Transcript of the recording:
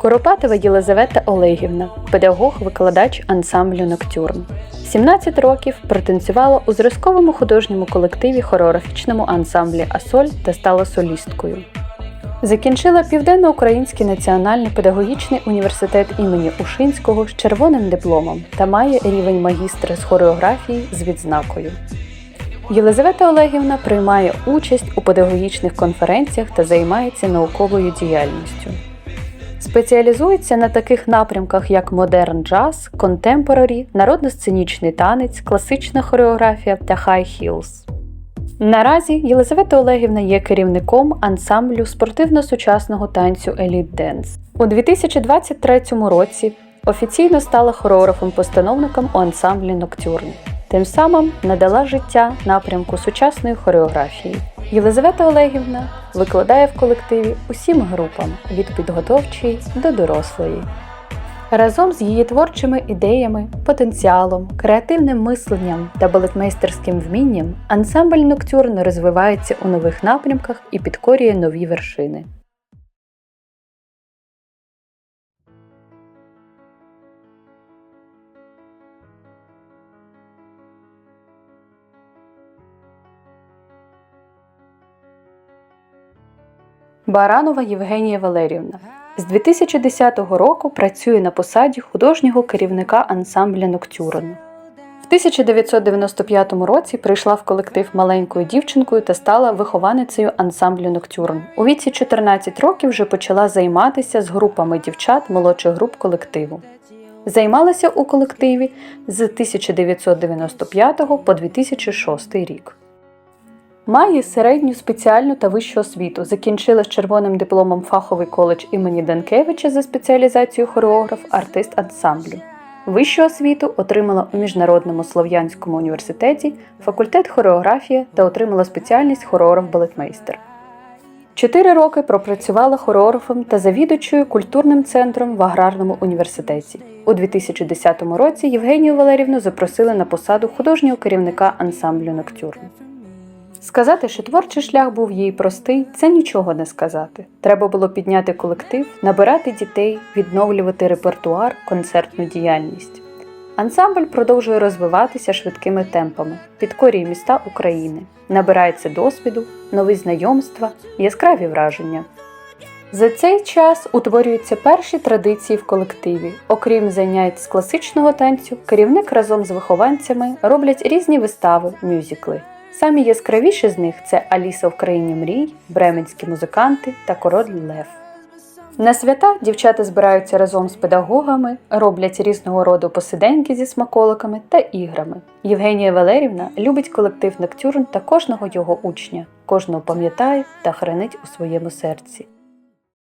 Куропатова Єлизавета Олегівна, педагог-викладач ансамблю Ноктюрн. 17 років протанцювала у зразковому художньому колективі хореографічному ансамблі Асоль та стала солісткою. Закінчила Південноукраїнський національний педагогічний університет імені Ушинського з червоним дипломом та має рівень магістра з хореографії з відзнакою. Єлизавета Олегівна приймає участь у педагогічних конференціях та займається науковою діяльністю. Спеціалізується на таких напрямках, як модерн джаз, контемпорарі, народно-сценічний танець, класична хореографія та хай хілс. Наразі Єлизавета Олегівна є керівником ансамблю спортивно-сучасного танцю Еліт Денс. У 2023 році офіційно стала хореографом-постановником у ансамблі Ноктюрн. Тим самим надала життя напрямку сучасної хореографії. Єлизавета Олегівна викладає в колективі усім групам від підготовчої до дорослої. Разом з її творчими ідеями, потенціалом, креативним мисленням та балетмейстерським вмінням ансамбль Ноктюрн розвивається у нових напрямках і підкорює нові вершини. Баранова Євгенія Валерівна з 2010 року працює на посаді художнього керівника ансамбля Ноктюрн. В 1995 році прийшла в колектив маленькою дівчинкою та стала вихованицею ансамблю Ноктюрн. У віці 14 років вже почала займатися з групами дівчат молодших груп колективу. Займалася у колективі з 1995 по 2006 рік. Має середню спеціальну та вищу освіту. Закінчила з червоним дипломом фаховий коледж імені Данкевича за спеціалізацією хореограф, артист ансамблю. Вищу освіту отримала у Міжнародному Слов'янському університеті, факультет хореографія та отримала спеціальність хореограф-балетмейстер. Чотири роки пропрацювала хореографом та завідувачою культурним центром в аграрному університеті. У 2010 році Євгенію Валерівну запросили на посаду художнього керівника ансамблю Ноктюрн. Сказати, що творчий шлях був їй простий, це нічого не сказати. Треба було підняти колектив, набирати дітей, відновлювати репертуар, концертну діяльність. Ансамбль продовжує розвиватися швидкими темпами, підкорює міста України, набирається досвіду, нові знайомства, яскраві враження. За цей час утворюються перші традиції в колективі. Окрім занять з класичного танцю, керівник разом з вихованцями роблять різні вистави, мюзикли. Самі яскравіші з них це Аліса в країні мрій, бременські музиканти та король Лев. На свята дівчата збираються разом з педагогами, роблять різного роду посиденьки зі смаколиками та іграми. Євгенія Валерівна любить колектив Ноктюрн та кожного його учня, кожного пам'ятає та хранить у своєму серці.